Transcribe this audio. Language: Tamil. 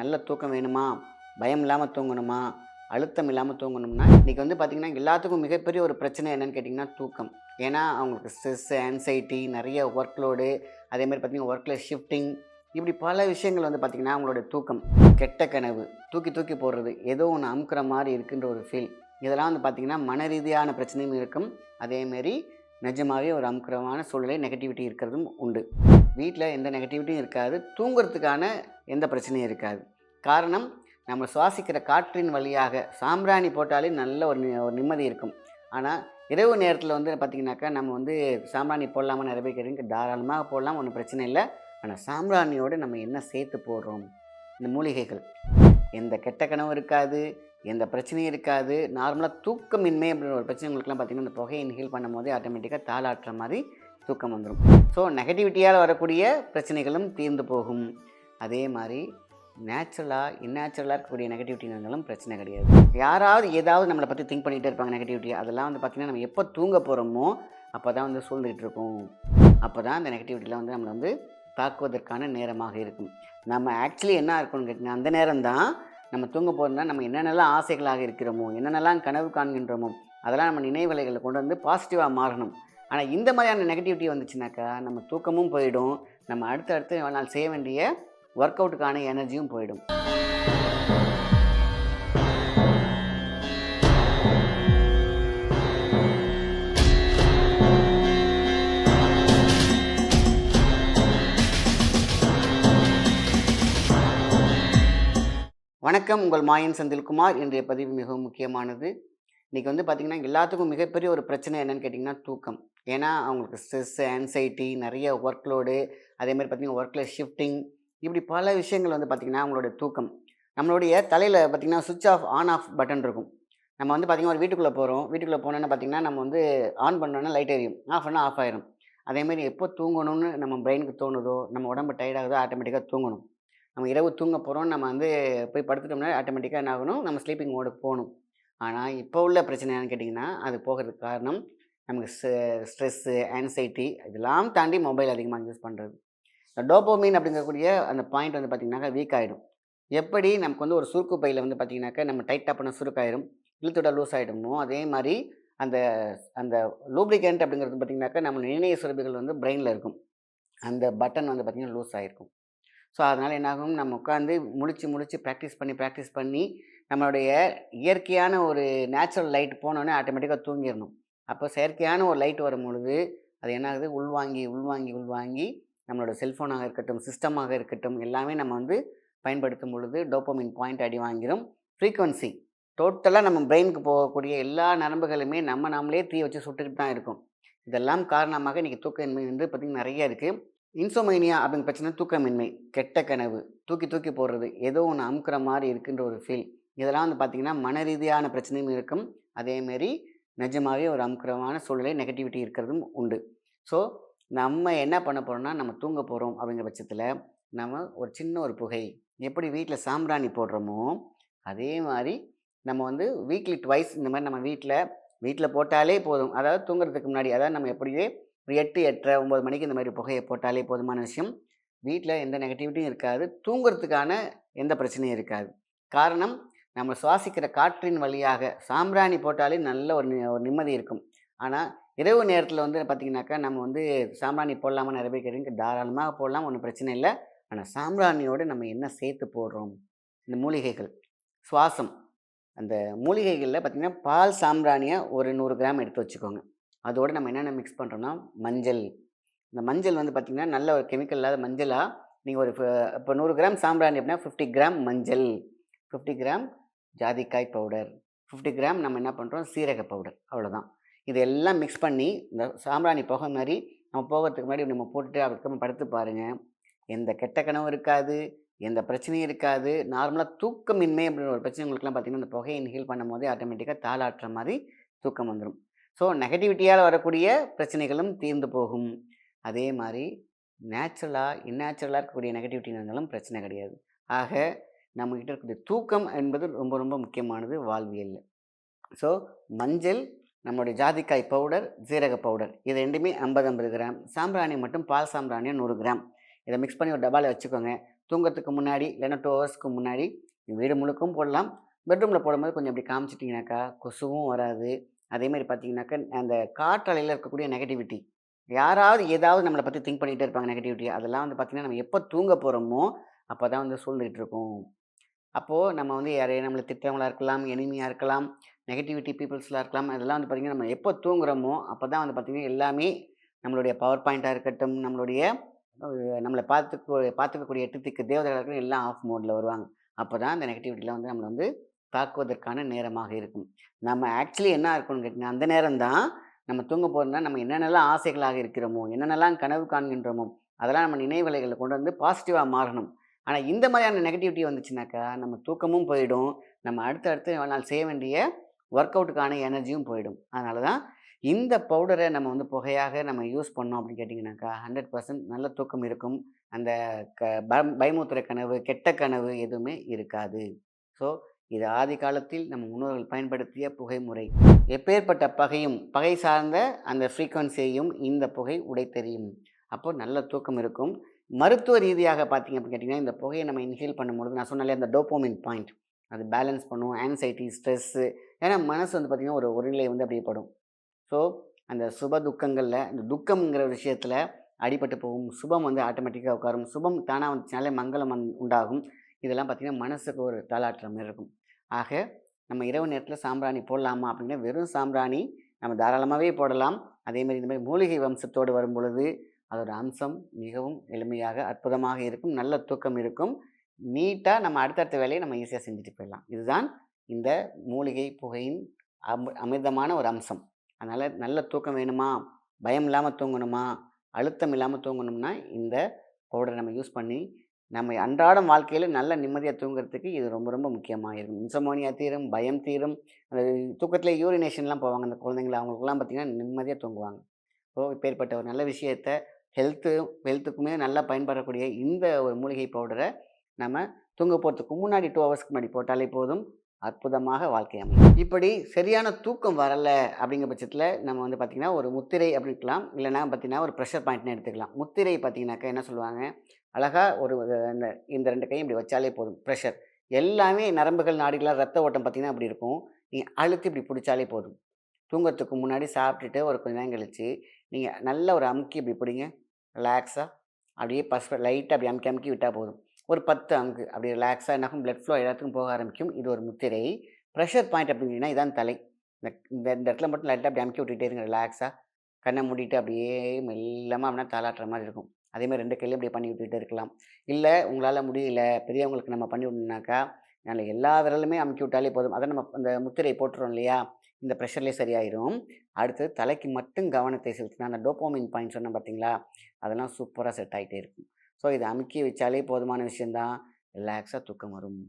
நல்ல தூக்கம் வேணுமா? பயம் இல்லாமல் தூங்கணுமா? அழுத்தம் இல்லாமல் தூங்கணும்னா இன்றைக்கி வந்து பார்த்திங்கன்னா எல்லாத்துக்கும் மிகப்பெரிய ஒரு பிரச்சனை என்னென்னு கேட்டிங்கன்னா தூக்கம். ஏன்னா அவங்களுக்கு ஸ்ட்ரெஸ் ஆன்சைட்டி நிறைய ஒர்க் லோடு அதேமாதிரி பார்த்திங்கன்னா ஒர்க்கில் ஷிஃப்டிங் இப்படி பல விஷயங்கள் வந்து பார்த்திங்கன்னா அவங்களோட தூக்கம். கெட்ட கனவு தூக்கி தூக்கி போடுறது ஏதோ ஒன்று அமுக்கிற மாதிரி இருக்குன்ற ஒரு ஃபீல் இதெல்லாம் வந்து பார்த்திங்கன்னா மன ரீதியான பிரச்சனையும் இருக்கும். அதேமாரி நிஜமாகவே ஒரு அமுக்கிரமான சூழ்நிலை நெகட்டிவிட்டி இருக்கிறதும் உண்டு. வீட்டில் எந்த நெகட்டிவிட்டியும் இருக்காது. தூங்குறதுக்கான எந்த பிரச்சனையும் இருக்காது. காரணம் நம்ம சுவாசிக்கிற காற்றின் வழியாக சாம்பிராணி போட்டாலே நல்ல ஒரு நி- ஒரு நிம்மதி இருக்கும். ஆனால் இரவு நேரத்தில் வந்து பார்த்திங்கனாக்கா நம்ம வந்து சாம்பிராணி போடலாமா நிறைய பேர் கேட்குறீங்க தாராளமாக போடலாம் ஒன்றும் பிரச்சனை இல்லை. ஆனால் சாம்பிராணியோடு நம்ம என்ன சேர்த்து போடுறோம்? இந்த மூலிகைகள். எந்த கெட்ட கனவும் இருக்காது எந்த பிரச்சனையும் இருக்காது. நார்மலாக தூக்கமின்மை அப்படின்ற ஒரு பிரச்சனை உங்களுக்குலாம் பார்த்தீங்கன்னா இந்த புகையை இன்ஹீல் பண்ணும் போதே ஆட்டோமேட்டிக்காக தாளாட்டுற மாதிரி தூக்கம் வந்துடும் ஸோ நெகட்டிவிட்டியால் வரக்கூடிய பிரச்சனைகளும் தீர்ந்து போகும். அதே மாதிரி நேச்சுரலாக இந்நேச்சுரலாக இருக்கக்கூடிய நெகட்டிவிட்டி இருந்தாலும் பிரச்சனை கிடையாது. யாராவது ஏதாவது நம்மளை பற்றி திங்க் பண்ணிகிட்டே இருப்பாங்க நெகட்டிவிட்டி அதெல்லாம் வந்து பார்த்திங்கன்னா நம்ம எப்போ தூங்க போகிறோமோ அப்போ தான் வந்து சூழ்ந்துகிட்டு இருக்கும் அப்போ தான் அந்த நெகட்டிவிட்டியில் வந்து நம்மளை வந்து தாக்குவதற்கான நேரமாக இருக்கும். நம்ம ஆக்சுவலி என்ன இருக்கணும்னு கேட்டிங்கன்னா அந்த நேரம் தான் நம்ம தூங்க போகிறோம்னா நம்ம என்னென்னலாம் ஆசைகளாக இருக்கிறோமோ என்னென்னலாம் கனவு காண்கின்றோமோ அதெல்லாம் நம்ம நினைவலைகளை கொண்டு வந்து பாசிட்டிவாக மாறணும். ஆனால் இந்த மாதிரியான நெகட்டிவிட்டி வந்துச்சுனாக்கா நம்ம தூக்கமும் போயிடும். நம்ம அடுத்தடுத்து நாள் செய்ய வேண்டிய ஒர்க் அவுட்டுக்கான எனர்ஜியும் போயிடும். வணக்கம். உங்கள் மாயன் செந்தில்குமார். இன்றைய பதிவு மிகவும் முக்கியமானது. இன்றைக்கி வந்து பார்த்திங்கன்னா எல்லாத்துக்கும் மிகப்பெரிய ஒரு பிரச்சனை என்னென்னு கேட்டிங்கன்னா தூக்கம். ஏன்னா அவங்களுக்கு ஸ்ட்ரெஸ் ஆன்சைட்டி நிறைய ஒர்க் லோடு அதேமாதிரி பார்த்திங்கன்னா ஒர்க்கில் ஷிஃப்டிங் இப்படி பல விஷயங்கள் வந்து பார்த்திங்கன்னா அவங்களுடைய தூக்கம். நம்மளுடைய தலையில் பார்த்திங்கன்னா சுவிட்ச் ஆஃப் ஆன் ஆஃப் பட்டன் இருக்கும். நம்ம வந்து பார்த்திங்கன்னா ஒரு வீட்டுக்குள்ளே போகிறோம் வீட்டுக்குள்ளே போனோன்னா பார்த்திங்கன்னா நம்ம வந்து ஆன் பண்ணோன்னா லைட் எரியும். ஆஃப் பண்ணால் ஆஃப் ஆயிரும். அதேமாதிரி எப்போ தூங்கணும்னு நம்ம பிரெயினுக்கு தோணுதோ நம்ம உடம்பு டயர்டாகுதோ ஆட்டோமேட்டிக்காக தூங்கணும். நம்ம இரவு தூங்க போகிறோம் நம்ம வந்து போய் படுத்துட்டோம்னா ஆட்டோமேட்டிக்காக என்ன ஆகணும்? நம்ம ஸ்லீப்பிங் மோடுக்கு போகணும். ஆனால் இப்போ உள்ள பிரச்சனை என்னன்னு கேட்டிங்கன்னா அது போகிறதுக்கு காரணம் நமக்கு ஸ்ட்ரெஸ்ஸு ஆன்சைட்டி இதெல்லாம் தாண்டி மொபைல் அதிகமாக யூஸ் பண்ணுறது இந்த டோபோமீன் அப்படிங்கக்கூடிய அந்த பாயிண்ட் வந்து பார்த்திங்கனாக்கா வீக் ஆகிடும் எப்படி நமக்கு வந்து ஒரு சுருக்கு பையில் வந்து பார்த்திங்கனாக்கா நம்ம டைட்டாக பண்ண சுருக்காயிடும் இழுத்துட லூஸ் ஆகிடுமோ அதே மாதிரி அந்த அந்த லூப்ளிகேண்ட் அப்படிங்கிறது பார்த்திங்கனாக்கா நம்ம நிர்ணய சுரபிகள் வந்து பிரெயினில் இருக்கும். அந்த பட்டன் வந்து பார்த்திங்கன்னா லூஸ் ஆகிருக்கும் ஸோ அதனால் என்னாகும்? நம்ம உட்காந்து முழிச்சு முழிச்சு ப்ராக்டிஸ் பண்ணி ப்ராக்டிஸ் பண்ணி நம்மளுடைய இயற்கையான ஒரு நேச்சுரல் லைட் போனோடனே ஆட்டோமேட்டிக்காக தூங்கிடணும். அப்போ செயற்கையான ஒரு லைட் வரும் பொழுது அது என்ன ஆகுது உள்வாங்கி உள்வாங்கி உள்வாங்கி நம்மளோட செல்ஃபோனாக இருக்கட்டும் சிஸ்டமாக இருக்கட்டும் எல்லாமே நம்ம வந்து பயன்படுத்தும் பொழுது டோப்போமின் பாயிண்ட் அடி வாங்கிடும் ஃப்ரீக்குவன்சி டோட்டலாக நம்ம பிரெயினுக்கு போகக்கூடிய எல்லா நரம்புகளுமே நம்ம நாமளே தீ வச்சு சுட்டுக்கிட்டு தான் இருக்கும். இதெல்லாம் காரணமாக இன்றைக்கி தூக்கமின்மை வந்து பார்த்திங்கன்னா நிறைய இருக்குது இன்சோமைனியா அப்படிங்கிற பிரச்சனை தூக்கமின்மை கெட்ட கனவு தூக்கி தூக்கி போடுறது ஏதோ ஒன்று அமுக்கிற மாதிரி இருக்குன்ற ஒரு ஃபீல் இதெல்லாம் வந்து பார்த்திங்கன்னா மன ரீதியான பிரச்சனையும் இருக்கும். அதேமாரி நிஜமாகவே ஒரு அமுக்கரமான சூழ்நிலை நெகட்டிவிட்டி இருக்கிறதும் உண்டு. ஸோ நம்ம என்ன பண்ண போகிறோம்னா நம்ம தூங்க போகிறோம் அப்படிங்கிற பட்சத்தில் நம்ம ஒரு சின்ன ஒரு புகை எப்படி வீட்டில் சாம்பிராணி போடுறோமோ அதே மாதிரி நம்ம வந்து வீக்லி ட்வைஸ் இந்த மாதிரி நம்ம வீட்டில் வீட்டில் போட்டாலே போதும். அதாவது தூங்குறதுக்கு முன்னாடி அதாவது நம்ம எப்படியே ஒரு எட்டு எட்டரை ஒம்பது மணிக்கு இந்த மாதிரி புகையை போட்டாலே போதுமான விஷயம் வீட்டில் எந்த நெகட்டிவிட்டியும் இருக்காது. தூங்குறதுக்கான எந்த பிரச்சனையும் இருக்காது. காரணம் நம்ம சுவாசிக்கிற காற்றின் வழியாக சாம்பிராணி போட்டாலே நல்ல ஒரு நி- ஒரு நிம்மதி இருக்கும். ஆனால் இரவு நேரத்தில் வந்து பார்த்திங்கனாக்கா நம்ம வந்து சாம்பிராணி போடலாமா நிறைய பேர் கேட்குறீங்க. தாராளமாக போடலாம் ஒன்றும் பிரச்சனை இல்லை. ஆனால் சாம்பிராணியோடு நம்ம என்ன சேர்த்து போடுறோம்? இந்த மூலிகைகள். சுவாசம். அந்த மூலிகைகளில் பார்த்திங்கன்னா பால் சாம்பிராணியை ஒரு நூறு கிராம் எடுத்து வச்சுக்கோங்க. அதோடு நம்ம என்னென்ன மிக்ஸ் பண்ணுறோம்னா மஞ்சள். இந்த மஞ்சள் வந்து பார்த்திங்கன்னா நல்ல ஒரு கெமிக்கல் இல்லாத மஞ்சளாக நீங்கள் ஒரு இப்போ நூறு கிராம் சாம்பிராணி அப்படின்னா ஃபிஃப்டி கிராம் மஞ்சள். ஃபிஃப்டி கிராம் ஜாதிக்காய் பவுடர் ஃபிஃப்டி கிராம் நம்ம என்ன பண்ணுறோம் சீரக பவுடர் அவ்வளோதான் இது எல்லாம் மிக்ஸ் பண்ணி இந்த சாம்பிராணி புகை மாதிரி நம்ம போகிறதுக்கு முன்னாடி நம்ம போட்டுட்டு அதுக்கப்புறம் படுத்து பாருங்கள் எந்த கெட்ட கனவும் இருக்காது எந்த பிரச்சனையும் இருக்காது. நார்மலாக தூக்கமின்மை அப்படின்ற ஒரு பிரச்சனை உங்களுக்குலாம் பார்த்தீங்கன்னா அந்த புகையை இன்ஹீல் பண்ணும் போதே ஆட்டோமேட்டிக்காக தாளாட்டுற மாதிரி தூக்கம் வந்துடும் ஸோ நெகட்டிவிட்டியால் வரக்கூடிய பிரச்சனைகளும் தீர்ந்து போகும். அதே மாதிரி நேச்சுரலாக இந்நேச்சுரலாக இருக்கக்கூடிய நெகட்டிவிட்டி இருந்தாலும் பிரச்சனை கிடையாது. ஆக நம்மக்கிட்ட இருக்கக்கூடிய தூக்கம் என்பது ரொம்ப ரொம்ப முக்கியமானது வாழ்வியலில். ஸோ மஞ்சள் நம்மளுடைய ஜாதிக்காய் பவுடர் ஜீரக பவுடர். இது ரெண்டுமே ஐம்பது ஐம்பது கிராம். சாம்பிராணி மட்டும் பால் சாம்பிராணியும் நூறு கிராம். இதை மிக்ஸ் பண்ணி ஒரு டபாவில் வச்சுக்கோங்க. தூங்கறதுக்கு முன்னாடி இல்லைன்னா டூ ஹவர்ஸ்க்கு முன்னாடி வீடு முழுக்கவும் போடலாம். பெட்ரூமில் போடும்போது கொஞ்சம் அப்படி காமிச்சிட்டிங்கனாக்கா கொசுவும் வராது. அதே மாதிரி பார்த்தீங்கன்னாக்கா அந்த காற்றலையில் இருக்கக்கூடிய நெகட்டிவிட்டி யாராவது ஏதாவது நம்மளை பற்றி திங்க் பண்ணிகிட்டே இருப்பாங்க நெகட்டிவிட்டி அதெல்லாம் வந்து பார்த்திங்கன்னா நம்ம எப்போ தூங்க போகிறோமோ அப்போ தான் வந்து சூழ்ந்துகிட்டு இருக்கும். அப்போது நம்ம வந்து யாரையும் நம்மளை திட்டவங்களாக இருக்கலாம் எளிமையாக இருக்கலாம் நெகட்டிவிட்டி பீப்புள்ஸ்லாம் இருக்கலாம் அதெல்லாம் வந்து பார்த்திங்கன்னா நம்ம எப்போ தூங்குறோமோ அப்போ தான் வந்து பார்த்திங்கன்னா எல்லாமே நம்மளுடைய பவர் பாயிண்ட்டாக இருக்கட்டும் நம்மளுடைய நம்மளை பார்த்துக்க பார்த்துக்கக்கூடிய எட்டு திக்கு தேவதைகளாக இருக்கட்டும் எல்லாம் ஆஃப் மோடில் வருவாங்க. அப்போ தான் அந்த நெகட்டிவிட்டிலாம் வந்து நம்மளை வந்து தாக்குவதற்கான நேரமாக இருக்கும். நம்ம ஆக்சுவலி என்ன இருக்கணும்னு கேட்டிங்கன்னா அந்த நேரம் தான் நம்ம தூங்க போகிறோம்னா நம்ம என்னென்னலாம் ஆசைகளாக இருக்கிறோமோ என்னென்னலாம் கனவு காண்கின்றோமோ அதெல்லாம் நம்ம நினைவலைகளை கொண்டு வந்து பாசிட்டிவாக மாறணும். ஆனால் இந்த மாதிரியான நெகட்டிவிட்டி வந்துச்சுனாக்கா நம்ம தூக்கமும் போயிடும். நம்ம அடுத்தடுத்து அடுத்து நாள் செய்ய வேண்டிய ஒர்க் அவுட்டுக்கான எனர்ஜியும் போயிடும். அதனால தான் இந்த பவுடரை நம்ம வந்து புகையாக நம்ம யூஸ் பண்ணோம் அப்படின்னு கேட்டிங்கனாக்கா ஹண்ட்ரட் பர்சன்ட் நல்ல தூக்கம் இருக்கும். அந்த க பயம் கனவு கெட்ட கனவு எதுவுமே இருக்காது. ஸோ இது ஆதி காலத்தில் நம்ம முன்னோர்கள் பயன்படுத்திய புகை முறை எப்பேற்பட்ட பகையும் பகை சார்ந்த அந்த ஃப்ரீக்குவன்சியையும் இந்த புகை உடைத்தெறியும். அப்போ நல்ல தூக்கம் இருக்கும். மருத்துவ ரீதியாக பார்த்தீங்க அப்படின்னு கேட்டிங்கன்னா இந்த புகையை நம்ம இன்ஹேல் பண்ணும்பொழுது நான் சொன்னாலே அந்த டோப்போமின் பாயிண்ட் அது பேலன்ஸ் பண்ணும் ஆன்சைட்டி ஸ்ட்ரெஸ்ஸு ஏன்னா மனசு வந்து பார்த்திங்கன்னா ஒரு ஒருநிலை வந்து அப்படியே படும். ஸோ அந்த சுப துக்கங்களில் இந்த துக்கம்ங்கிற விஷயத்தில் அடிபட்டு போகும் சுபம் வந்து ஆட்டோமேட்டிக்காக உட்காரும். சுபம் தானாக வந்துச்சுனாலே மங்களம் வந்து உண்டாகும். இதெல்லாம் பார்த்திங்கன்னா மனசுக்கு ஒரு தாளாட்டுற மாதிரி இருக்கும். ஆக நம்ம இரவு நேரத்தில் சாம்பிராணி போடலாமா அப்படின்னா வெறும் சாம்பிராணி நம்ம தாராளமாகவே போடலாம். அதேமாதிரி இந்த மாதிரி மூலிகை வம்சத்தோடு வரும் பொழுது அதோட அம்சம் மிகவும் எளிமையாக அற்புதமாக இருக்கும் நல்ல தூக்கம் இருக்கும். நீட்டாக நம்ம அடுத்தடுத்த வேலையை நம்ம ஈஸியாக செஞ்சுட்டு போயிடலாம். இதுதான் இந்த மூலிகை புகையின் அம் அமிர்தமான ஒரு அம்சம். அதனால் நல்ல தூக்கம் வேணுமா? பயம் இல்லாமல் தூங்கணுமா? அழுத்தம் இல்லாமல் தூங்கணும்னா இந்த பவுடரை நம்ம யூஸ் பண்ணி நம்ம அன்றாடம் வாழ்க்கையில் நல்ல நிம்மதியாக தூங்குறதுக்கு இது ரொம்ப ரொம்ப முக்கியமாக இருக்கும். இன்சமோனியா தீரும் பயம் தீரும் அந்த தூக்கத்தில் யூரினேஷன்லாம் போவாங்க. அந்த குழந்தைங்கள அவங்களுக்குலாம் பார்த்திங்கன்னா நிம்மதியாக தூங்குவாங்க. ஸோ இப்பேற்பட்ட ஒரு நல்ல விஷயத்த ஹெல்த்து ஹெல்த்துக்குமே நல்லா பயன்படக்கூடிய இந்த ஒரு மூலிகை பவுடரை நம்ம தூங்க போகிறதுக்கு முன்னாடி டூ ஹவர்ஸ்க்கு முன்னாடி போட்டாலே போதும். அற்புதமாக வாழ்க்கை அமையும். இப்படி சரியான தூக்கம் வரலை அப்படிங்கிற பட்சத்தில் நம்ம வந்து பார்த்திங்கன்னா ஒரு முத்திரை அப்படிக்கலாம் இல்லைன்னா பார்த்திங்கன்னா ஒரு ப்ரெஷர் பாயிண்ட்னு எடுத்துக்கலாம். முத்திரை பார்த்திங்கனாக்கா என்ன சொல்லுவாங்க? அழகாக ஒரு இந்த இந்த ரெண்டு கையும் இப்படி வச்சாலே போதும். ப்ரெஷர் எல்லாமே நரம்புகள் நாடுகளாக ரத்த ஓட்டம் பார்த்திங்கன்னா அப்படி இருக்கும். நீ அழுத்தி இப்படி பிடிச்சாலே போதும். தூங்கறதுக்கு முன்னாடி சாப்பிட்டுட்டு ஒரு கொஞ்ச நேரம் கழிச்சு நீங்கள் நல்ல ஒரு அமுக்கி இப்படி பிடிங்க. ரிலாக்ஸாக அப்படியே பஸ் லைட்டாக அப்படி அமுக்கி அமுக்கி விட்டால் போதும். ஒரு பத்து அமுக்கு. அப்படி ரிலாக்ஸாக என்னாகும் பிளட் ஃப்ளோ எல்லாத்துக்கும் போக ஆரம்பிக்கும். இது ஒரு முத்திரை. ப்ரெஷர் பாயிண்ட் அப்படின்னா இதான் தலை. இந்த இந்த இடத்துல மட்டும் லைட்டாக அப்படி அமுக்கி விட்டுட்டே இருங்க ரிலாக்ஸாக கண்ணை மூடிட்டு அப்படியே மெல்லமாக அப்படின்னா தாளாட்டுற மாதிரி இருக்கும். அதேமாதிரி ரெண்டு கையிலையும் அப்படியே பண்ணி விட்டுக்கிட்டே இருக்கலாம். இல்லை உங்களால் முடியல பெரியவங்களுக்கு நம்ம பண்ணி விடணுனாக்கா அதனால் எல்லா விரலுமே அமுக்கி விட்டாலே போதும். அதை நம்ம அந்த முத்திரை போட்டுறோம் இல்லையா? இந்த ப்ரெஷர்லேயே சரியாயிரும். அடுத்து தலைக்கு மட்டும் கவனத்தை செலுத்தினா அந்த டோப்போமின் பாயிண்ட் சொன்னேன் பார்த்தீங்களா அதெல்லாம் சூப்பராக செட் ஆகிட்டே இருக்கும். ஸோ இதை அமுக்கி வச்சாலே போதுமான விஷயந்தான் ரிலாக்ஸாக தூக்கம் வரும்.